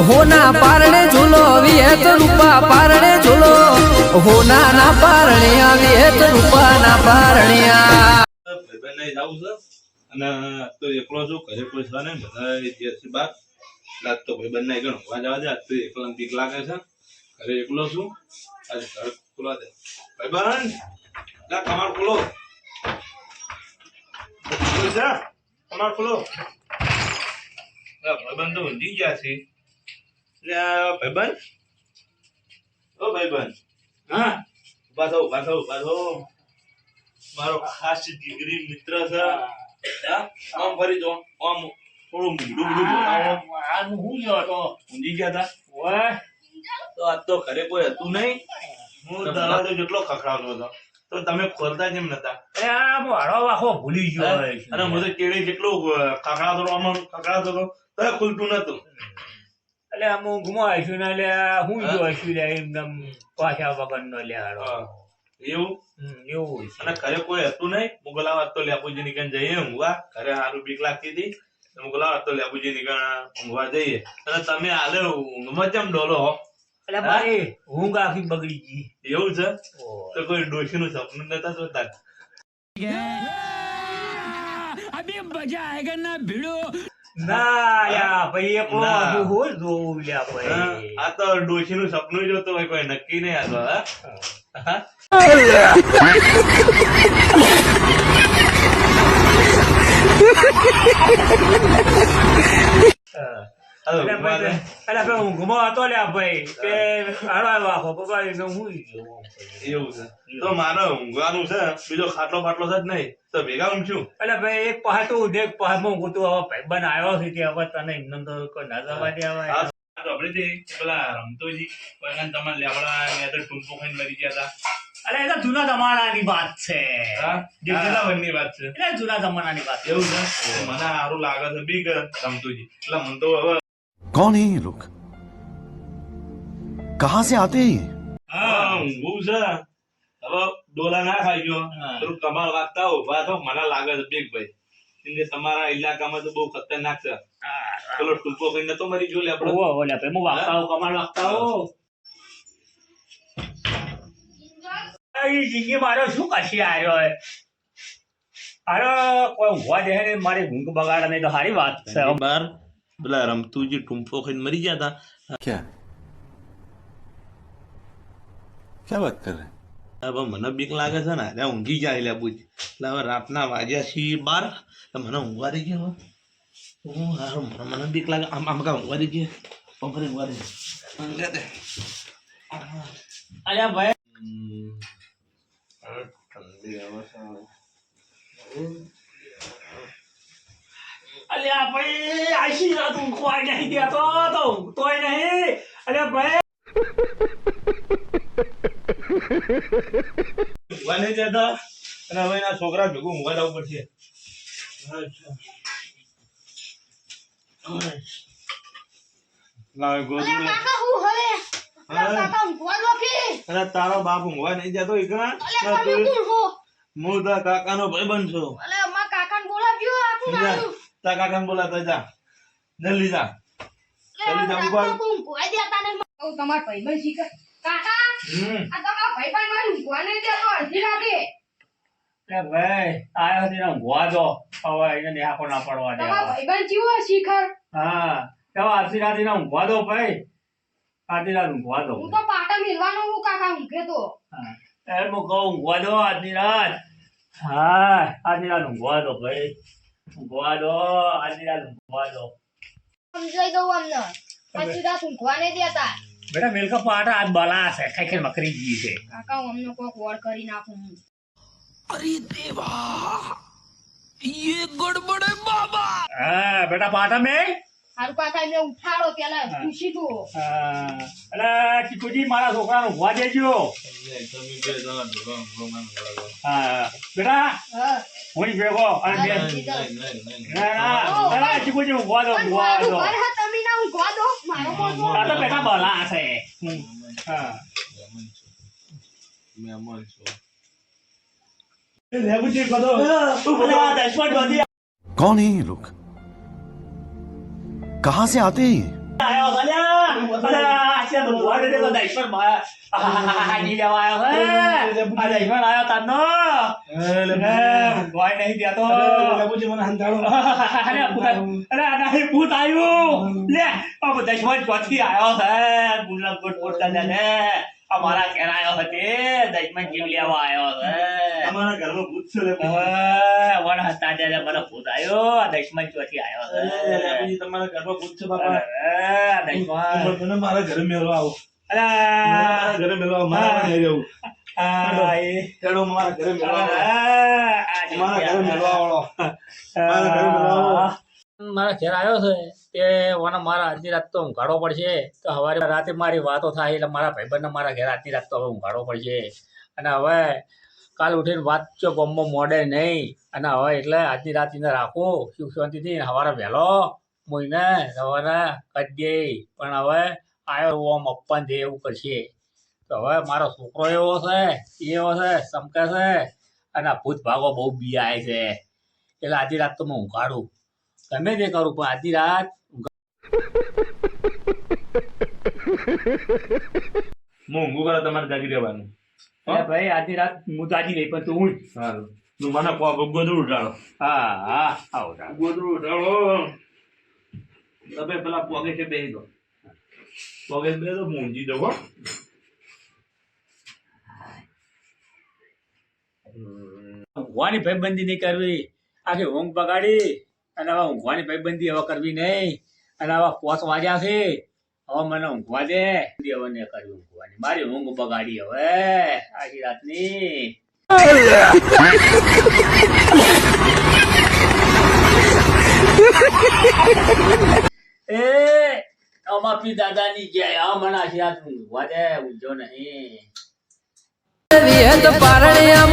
હોના પારણે ઝૂલો વિહેત રૂપા પારણે ઝૂલો. હોના ના પારણે વિહેત રૂપા ના પારણ્યા છે અને તો એકલો છું ઘરે કોઈ છે નહીં બધા જ્યાંથી બાર લાગ તો ભાઈબંધને ગણ વા જવા દે આજ તો એકલો ને બીક લાગે છે ઘરે એકલો છું આજે ઘર ખુલા દે ભાઈબંધ લા કમાડ ખોલો ખોલો કમાડ ખોલો ભાઈ બંધ તો ઊંઘી ગયા છે. ભાઈબંધ? ઓ ભાઈબંધ. હા? ઊભા થો ઊભા થો ઊભા થો. મારો ખાસ જીગરી મિત્ર છે. આમ ફરી જો આમ થોડું મૂંઢું મૂંઢું બોલાવો. ઊંઘી ગયા તા? તો આજ તો ઘરે કોઈ હતું નહીં. હું દરવાજો જેટલો ખખડાવતો હતો. તો તમે ખોલતા કેમ નતા? ભૂલી ગયો? અને હું તો કેળે જેટલું ખખડાતો આમાં હતો આમ આમ હતો તો ખુલતું નતું. એટલે આમ ઊંઘમાં છું ને એટલે હું જો છું લે એકદમ પાછા વગર નો લે એવું? એવું અને ઘરે કોઈ હતું નહીં? મુગલા વાત તો લેપુજી નીકળ જઈએ ઊંઘવા. ઘરે સારું બીક લાગતી હતી. મુગલા વાત તો લેપુજી નીકળ ઊંઘવા જઈએ. અને તમે હાલે ઊંઘમાં કેમ ડોલો હો? એટલે ભાઈ ઊંઘ આખી બગડી ગઈ. એવું છે? તો કોઈ ડોશીનું સપનું નતા જોતા? ના યા ભાઈ એક ના. હું જોઉં લ્યા ભાઈ આ તો ડોશીનું સપનું જોતો હોય કોઈ નક્કી નહીં આતો હા હા? એટલે એટલે ભાઈ ઊંઘમાં હતો લ્યા ભાઈ કે આવ્યો આખો પપ્પા ને હું એવું છે તો મારે ઊંઘવાનું છે બીજો ખાટલો ફાટલો છે જ નહીં તો ભેગા ઊંઘશું એટલે ભાઈ એક પાસે તો દેખ પાસે માં ગોતું હવે ભાઈબંધ આવ્યો છે કે હવે તને એમને તો કોઈ ના જવા દે હવે હા. આ તો આપણે તે પેલા રમતોજી કોઈ તમારે લેવડા ને આ તો ટૂંપો ખાઈને મરી ગયા હતા અરે એ તો જૂના જમાનાની વાત છે હા? જે વાત છે એટલે જૂના જમાનાની વાત છે એવું છે મને સારું લાગે છે બીક રમતુજી એટલે મને તો હવે कौन है ये लोग कहां से आते हैं ये હા ઊંઘવું છે હવે ડોલા ના ખાઈ ગયો હા. થોડું કમાલ વાગતા ઉભા થો મને લાગે છે બીક ભાઈ કેમ કે તમારા ઇલાકામાં તો બહુ ખતરનાક છે પેલો ટૂંકો કરીને તો મરી ગયો લે આપણો ઓવો ઓલા ભાઈ હું વાગતા હોઉં, કમાલ વાગતા હોઉં. એ જિંદગી મારો શું કશી આવ્યો હે? અરે કોઈ ઊંઘવા દે ને મારી ઊંઘ બગાડે નહીં તો સારી વાત છે બાર પેલા રમતુજી ટૂંફો ખાઈને મરી ગયા હતા ક્યાં ક્યાં વાત કરે હવે મને બીક લાગે છે ને અરે ઊંઘી જાય એટલે બુજ એટલે હવે રાતના વાગ્યા છીએ બાર મને ઊંઘવા રહી ગયા હું હારું મને મને બીક લાગે આમ આમ કા ઊંઘવા રહી ગયા પકડી ઊંઘવા રહી અરે ભાઈ ઠંડી આવે છે અલ્યા ભાઈ આશી રાત ઊંઘવા નહીં દેતો તો તોય નહીં અલ્યા ભાઈ નહીં જતા અને હવે એના છોકરા ભેગું મોબાઈલ જવું પડશે લાવે ગોદડું હું હા. અરે તારો બાપ ઊંઘવા નહીં જતો? અલે હો હું તારા કાકાનો અલે અમાર કાકાને બોલાવ્યો આખું તારા કાકાને બોલાતા જા. જલ્દી જા. જલ્દી જા, ઊભા. કોઈ દેતા નહીં કહું તમાર ભાઈબંધ શીખે કાકા આ તમારા ભાઈબંધ મારે ઊંઘવા નહીં દેતો અડધી રાતે ભાઈ આયો ને ઊંઘવા દો હવે એને નેહાકો ના પડવા દે તમારા ભાઈબંધ જીવો શીખર હા. તો આરતી રાતી ના ઊંઘવા દો ભાઈ. આરતી રાત ઊંઘવા દો હું તો પાટા મેલવાનો હું કાકા ઊંઘે તો. એ હું કહું ઊંઘવા દો આજની રાત? હા આજની રાત ઊંઘવા દો ભાઈ. ઊંઘવા દો આજની રાત ઊંઘવા દો સમજાઈ દઉં અમને આટલી રાત દેતા બેટા મિલકા પાટા આજ બલા છે. ખાઈ ખાઈ મકરી ગઈ છે. કાકા હું અમને કોઈક વોર કરી નાખું હું. हाँ બેટા પાટા મેં હારું કાકા એમને ઉઠાડો પેલા ખુશી તું હા અલા ચીકુજી મારા છોકરાને ઊંઘવા દેજો હા બેટા હા હું ય ભેગો અને બે હા. ના ના અલા ચીકુજી ઊંઘવા દો પણ ઊંઘવા મારું દો ઘર હા, તમે ના ઊંઘવા દો મારો મોટો આ તો બેટા બલા છે હમ. હા લેબુજી કદો અલા દશમન બધી कौन है ये लोग कहां से आते हैं ये આયો અલ્યા અલ્યા આશા તો મોડે દેલો દઈપર માં હાજી લેવા આયો હે આ દઈપર આયો તાનો કોઈ નહીં દેતો અરે ભૂત- અરે આ નહીં ભૂત આયું લે આ બધા દઈપર ચોથી આયો હે ગુલાબ ગુટ પોતા ને આ મારા ઘેર આવ્યો હતો દસમન જીવ લેવા આયો હે. અમારા ઘરમાં ભૂત છે. વણ હતા ત્યારે મને ભૂત આયો આ દઈપર ચોથી આવ્યો હતો તમારા ઘરમાં ભૂત છે બાપા. દસમન તમે મારા ઘરે મેળવા આવો. અલા મારા ઘરે મેળવા. મારા ઘરે રહેવું. મારા ઘરે મેળવા મારા ઘરે મેળવા વાળો મારા ઘરે મેળવા. મારા ઘેર આવ્યો છે, તે મને મારા આજની રાત તો ઊંઘાડવો પડશે. તો સવારે રાતે મારી વાતો થાય એટલે મારા ભાઈબંધને મારા ઘેર આજની રાત તો હવે ઊંઘાડવો પડશે. અને હવે કાલ ઉઠીને વાત ચો ગમમાં મોડે નહીં, અને હવે એટલે આજની રાત એને રાખો, સુખ શાંતિથી સવારે વહેલો મોઈને સવારે કરી દે. પણ હવે આવ્યો ઓમ અપન છે એવું કરશે. તો હવે મારો છોકરો એવો છે એવો છે ચમકે છે, અને ભૂત ભાગો બહુ બિયાય છે. એટલે આજે રાત તો હું ઊંઘાડું. ગમે તે કરું પણ આજની રાત હું ઊંઘું કરે તમારે જાગી રહેવાનું. અરે ભાઈ આજની રાત હું તાજી નહીં પણ તું ઊંઘ. સારું. તું મને કો ગોદડું ઉઠાડો હા હા આવો. ગોદડું ઉઠાડો તમે પેલા પોગે છે બેસી દો પોગે બે દો હું દો હો. ઊંઘવાની ભાઈબંધી નહીં કરવી. આખી ઊંઘ બગાડી. અને હવે ઊંઘવાની ભાઈબંધી હવે કરવી નહીં. અને હવે પોત વાગ્યા છે. હવે મને ઊંઘવા દે. હવે ને કરવી ઊંઘવાની. મારી ઊંઘ બગાડી હવે. આખી રાતની. એ અમાપી દાદાની જય. આ મને આખી રાત ઊંઘવા દે. ઊંઘજો નહીં. વિહત પારણ્યા